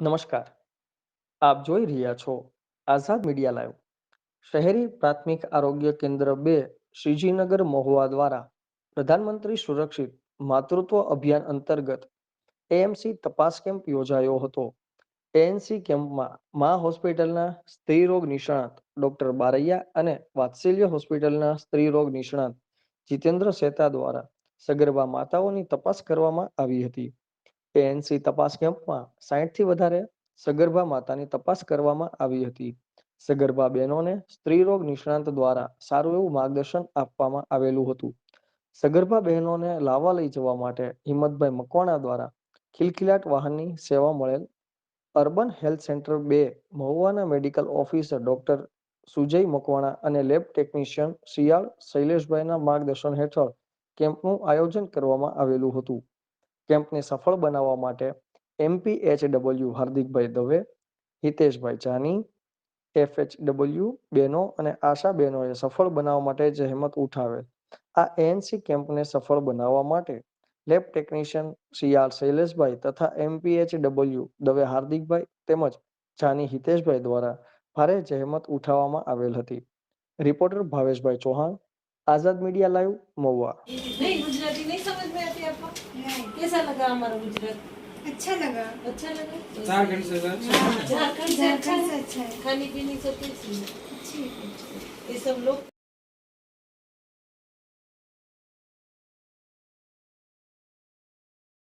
નમસ્કાર. આપ જોઈ રહ્યા છો આઝાદ મીડિયા લાઈવ. શહેરી પ્રાથમિક આરોગ્ય કેન્દ્ર બે શ્રીજીનગર મહુવા દ્વારા પ્રધાનમંત્રી સુરક્ષિત માતૃત્વ અભિયાન અંતર્ગત એએમસી તપાસ કેમ્પ યોજાયો હતો. એએનસી કેમ્પમાં મા હોસ્પિટલના સ્ત્રી રોગ નિષ્ણાત ડોક્ટર બારૈયા અને વાત્સલ્ય હોસ્પિટલના સ્ત્રી રોગ નિષ્ણાત જીતેન્દ્ર સેતા દ્વારા સગર્ભા માતાઓની તપાસ કરવામાં આવી હતી. એએનસી તપાસ કેમ્પમાં સાહીઠથી વધારે સગર્ભા માતાની તપાસ કરવામાં આવી હતી. સગર્ભા બહેનોને સ્ત્રી રોગ નિષ્ણાંત દ્વારા સારું એવું માર્ગદર્શન આપવામાં આવેલું હતું. સગર્ભા બહેનોને લાવવા લઈ જવા માટે હિંમતભાઈ મકવાણા દ્વારા ખિલખિલાટ વાહનની સેવા મળેલ અર્બન હેલ્થ સેન્ટર બે મહુવાના medical officer doctor Sujay Makwana અને લેબ ટેકનિશિયન શિયાળ શૈલેષભાઈના માર્ગદર્શન હેઠળ કેમ્પનું આયોજન કરવામાં આવેલું હતું. કેમ્પને સફળ બનાવવા માટે એમપીએચડબલ્યુ હાર્દિકભાઈ દવે, હિતેશભાઈ જાની એફએચડબલ્યુ બહેનો અને આશા બહેનોએ સફળ બનાવવા માટે જહેમત ઉઠાવેલ આ એએનસી કેમ્પને સફળ બનાવવા માટે લેબ ટેકનિશિયન સીઆર શૈલેષભાઈ તથા એમપીએચડબલ્યુ દવે હાર્દિકભાઈ તેમજ જાની હિતેશભાઈ દ્વારા ભારે જહેમત ઉઠાવવામાં આવેલ હતી. Reporter Bhaveshbhai Chauhan Azad media live Mahua नहीं गुजराती नहीं समझ में आती आपको कैसा लगा हमारा गुजरात अच्छा लगा अच्छा लगा झारखंड से झारखंड से अच्छा है खाने पीने सब कुछ ये सब लोग